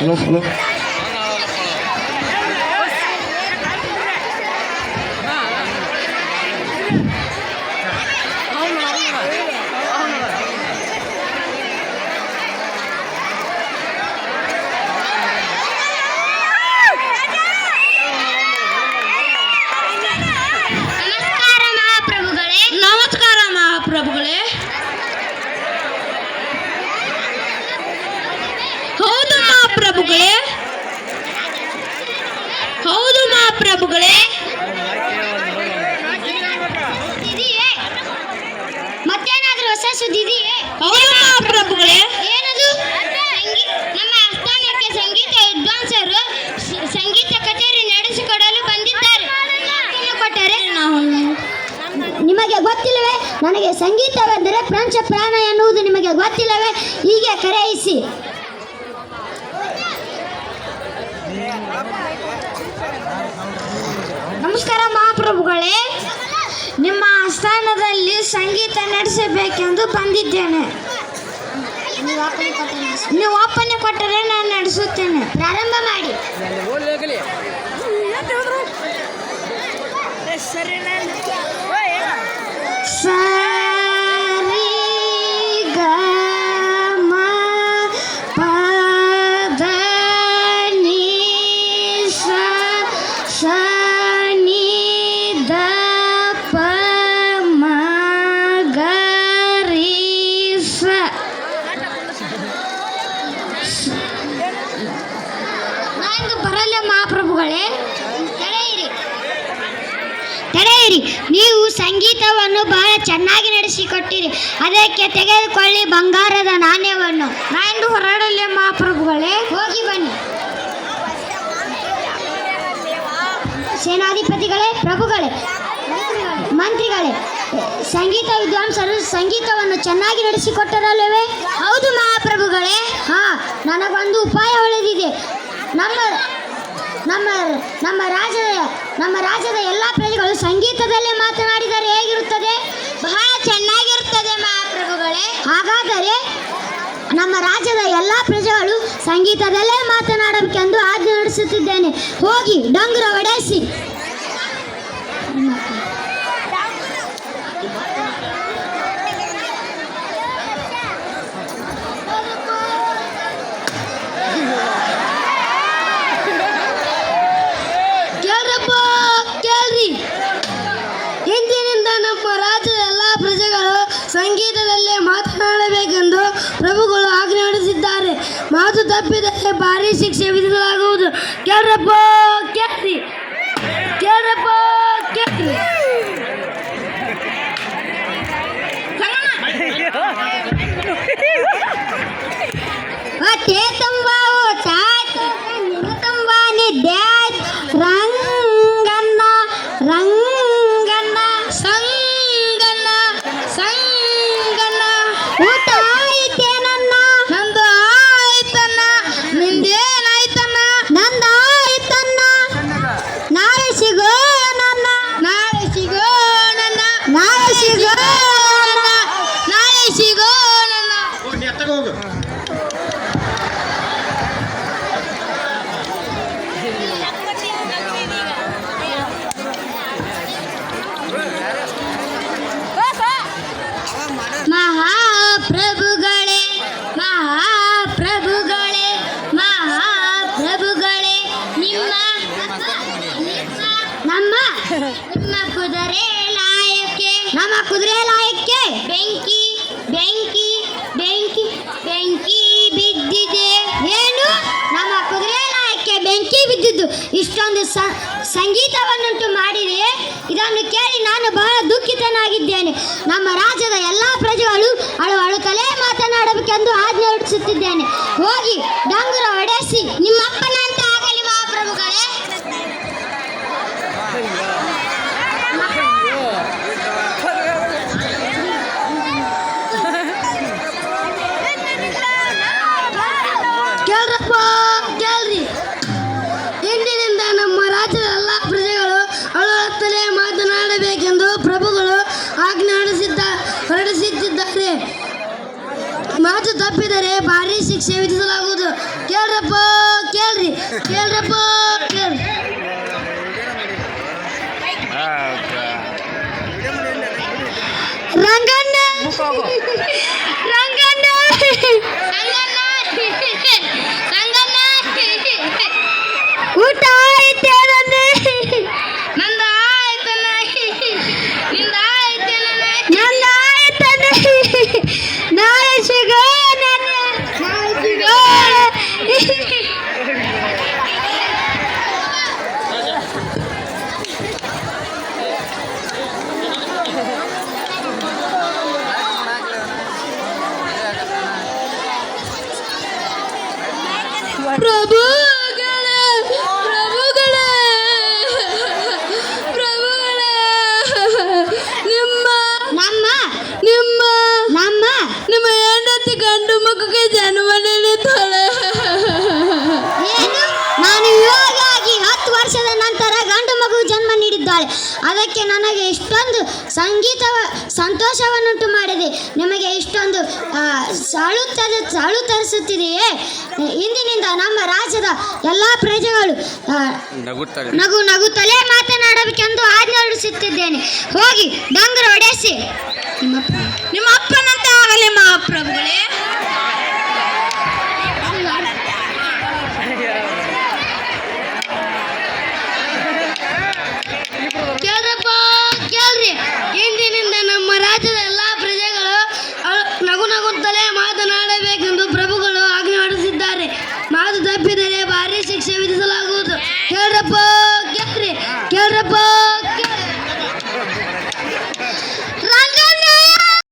Alo alo. ಇದೆಯೇ ಮತ್ತೇನಾದ್ರೂ ಹೊಸ ಸುದ್ದಿ ಇದೆಯೇ ಹೌದು ಮಹಾಪ್ರಭುಗಳೇ ಏನದು? ನಮ್ಮ ಆಸ್ಥಾನಕ್ಕೆ ಸಂಗೀತ ವಿದ್ವಾಂಸರು ಸಂಗೀತ ಕಚೇರಿ ನಡೆಸಿಕೊಡಲು ಬಂದಿದ್ದಾರೆ. ಕೊಟ್ಟರೆ? ನಿಮಗೆ ಗೊತ್ತಿಲ್ಲವೇ? ನನಗೆ ಸಂಗೀತವೆಂದರೆ ಪ್ರಾಂಶ ಪ್ರಾಣ ಎನ್ನುವುದು ನಿಮಗೆ ಗೊತ್ತಿಲ್ಲವೇ? ಹೀಗೆ ಕರೆಯಿಸಿ. ನಮಸ್ಕಾರ ಮಹಾಪ್ರಭುಗಳೇ. ನಿಮ್ಮ ಆಸ್ಥಾನದಲ್ಲಿ ಸಂಗೀತ ನಡೆಸಬೇಕೆಂದು ಬಂದಿದ್ದೇನೆ. ನೀವು ಒಪ್ಪನೆ ಕೊಟ್ಟರೆ ನಾನು ನಡೆಸುತ್ತೇನೆ. ಪ್ರಾರಂಭ ಮಾಡಿ. ನಂದು ಬರಲ್ಲ ಮಹಾಪ್ರಭುಗಳೇ? ತಡೆಯಿರಿ ತಡೆಯಿರಿ ನೀವು ಸಂಗೀತವನ್ನು ಬಹಳ ಚೆನ್ನಾಗಿ ನಡೆಸಿಕೊಟ್ಟಿರಿ. ಅದಕ್ಕೆ ತೆಗೆದುಕೊಳ್ಳಿ ಬಂಗಾರದ ನಾಣ್ಯವನ್ನು. ನಾನು ಹೊರಡಲೆ ಮಹಾಪ್ರಭುಗಳೇ? ಹೋಗಿ ಬನ್ನಿ. ಸೇನಾಧಿಪತಿಗಳೇ, ಪ್ರಭುಗಳೇ, ಮಂತ್ರಿಗಳೇ ಸಂಗೀತ ವಿದ್ವಾಂಸರು ಸಂಗೀತವನ್ನು ಚೆನ್ನಾಗಿ ನಡೆಸಿಕೊಟ್ಟರಲ್ಲವೇ? ಹೌದು ಮಹಾಪ್ರಭುಗಳೇ. ಹಾ ನನಗೊಂದು ಉಪಾಯ ಉಳಿದಿದೆ ನಮ್ಮ ನಮ್ಮ ನಮ್ಮ ರಾಜ್ಯದ ನಮ್ಮ ರಾಜ್ಯದ ಎಲ್ಲ ಪ್ರಜೆಗಳು ಸಂಗೀತದಲ್ಲೇ ಮಾತನಾಡಿದರೆ ಹೇಗಿರುತ್ತದೆ? ಬಹಳ ಚೆನ್ನಾಗಿರುತ್ತದೆ ಮಹಾಪ್ರಭುಗಳೇ. ಹಾಗಾದರೆ ನಮ್ಮ ರಾಜ್ಯದ ಎಲ್ಲ ಪ್ರಜೆಗಳು ಸಂಗೀತದಲ್ಲೇ ಮಾತನಾಡಬೇಕೆಂದು ಆಜ್ಞೆ ನಡೆಸುತ್ತಿದ್ದೇನೆ. ಹೋಗಿ ಡಂಗುರ ಒಡೆಸಿ. ತಪ್ಪಿದರೆ ಭಾರಿ ಶಿಕ್ಷೆ ವಿಧಿಸಲಾಗುವುದು. ಕೇಳ್ರಪ್ಪ ಕೇಳ್ರಿ. ಕೇಳ್ರಪ್ಪ ಕೇಳ್ರಿ. ಮಹಾಪ್ರಭುಗಳೇ ಮಹಾಪ್ರಭುಗಳೇ ಮಹಾಪ್ರಭುಗಳೇ, ನಿಮ್ಮ ನಮ್ಮ, ನಿಮ್ಮ ಕುದುರೆ ಲಾಯಕ್ಕೆ, ನಮ್ಮ ಕುದುರೆ ಲಾಯಕ್ಕೆ ಬೆಂಕಿ ಬೆಂಕಿ ಬೆಂಕಿ ಬೆಂಕಿ ಬಿದ್ದಿದೆ. ಏನು? ನಮ್ಮ ಕುದುರೆ ಬೆಂಕಿ ಬಿದ್ದಿದ್ದು. ಇಷ್ಟೊಂದು ಸಂಗೀತವನ್ನುಂಟು ಮಾಡಿದೆ. ಇದನ್ನು ಕೇಳಿ ನಾನು ಬಹಳ ದುಃಖಿತನಾಗಿದ್ದೇನೆ. ನಮ್ಮ ರಾಜ್ಯದ ಎಲ್ಲ ಪ್ರಜೆಗಳು ಅಳು ಅಳುತ್ತಲೇ ಮಾತನಾಡಬೇಕೆಂದು ಆಜ್ಞೆ ಹೊರಡಿಸುತ್ತಿದ್ದೇನೆ. ಹೋಗಿ, ಡಂಗುರ ಹೊಡೆಸಿ ನಿಮ್ಮ Oh! ಆಗಲಿ ಕೇಳ್ರಪ್ಪ! ಮಾಡಿದರೆ ಭಾರಿ ಶಿಕ್ಷೆ ವಿಧಿಸಲಾಗುವುದು ಪ್ರಭುಗಳೇ ಅದಕ್ಕೆ ನನಗೆ ಇಷ್ಟೊಂದು ಸಂಗೀತ ಸಂತೋಷವನ್ನುಂಟು ಮಾಡಿದೆ. ನಿಮಗೆ ಇಷ್ಟೊಂದು ಸಾಳುತ್ತದೆ ಸಾಳು ತರಿಸುತ್ತಿದೆಯೇ? ಇಂದಿನಿಂದ ನಮ್ಮ ರಾಜ್ಯದ ಎಲ್ಲ ಪ್ರಜೆಗಳು ನಗು ನಗುತ್ತಲೇ ಮಾತನಾಡಬೇಕೆಂದು ಆಜ್ಞೆ ಹೊರಡಿಸುತ್ತಿದ್ದೇನೆ. ಹೋಗಿ ಡಂಗರ ಒಡೆಸಿ. ನಿಮ್ಮಪ್ಪ ನಿಮ್ಮ ಅಪ್ಪನಂತ ಆಗಲಿ ಮಹಾಪ್ರಭುಗಳೇ.